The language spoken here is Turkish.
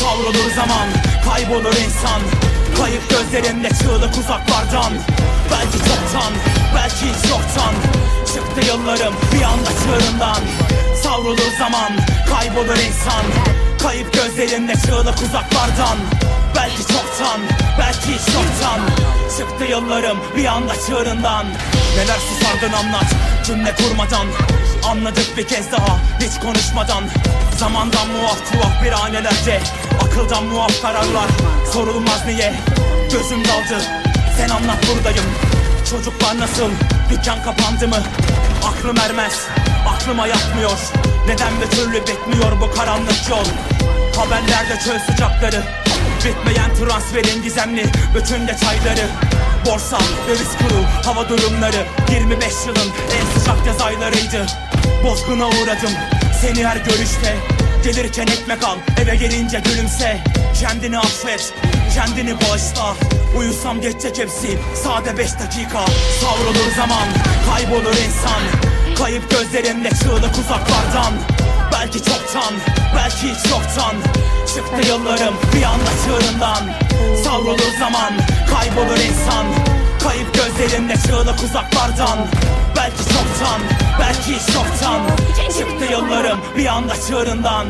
Savrulur zaman, kaybolur insan. Kayıp gözlerimle çığlık uzaklardan. Belki çoktan, belki hiç yoktan. Çıktı yıllarım bir anda çığırından. Savrulur zaman, kaybolur insan. Kayıp gözlerimle çığlık uzaklardan. Belki çoktan, belki hiç yoktan Çıktı yıllarım bir anda çığırından. Neler susardın anlat, cümle kurmadan. Anladık bir kez daha, hiç konuşmadan. Zamandan muaf tuhaf bir hanelerde Akıldan muaf kararlar. Sorulmaz niye? Gözüm daldı. Sen anlat buradayım. Çocuklar nasıl? Dükkan kapandı mı? Aklım ermez Aklıma yatmıyor Neden bir türlü bitmiyor bu karanlık yol? Haberlerde çöl sıcakları Bitmeyen transferin gizemli Bütün detayları Borsa, döviz kuru, hava durumları. 25 yılın en sıcak yaz aylarıydı. Bozguna uğradım seni her görüşte. Gelirken ekmek al eve gelince gülümse. Kendini affet kendini bağışla. Uyusam geçecek hepsi sade beş dakika. Savrulur zaman kaybolur insan. Kayıp gözlerimle çığlık uzaklardan Belki çoktan belki hiç yoktan Çıktı yıllarım bir anda çığırından Savrulur zaman kaybolur insan. Kayıp gözlerimle çığlık uzaklardan. Belki çoktan belki hiç yoktan Çıktı yıllarım bir anda çığırından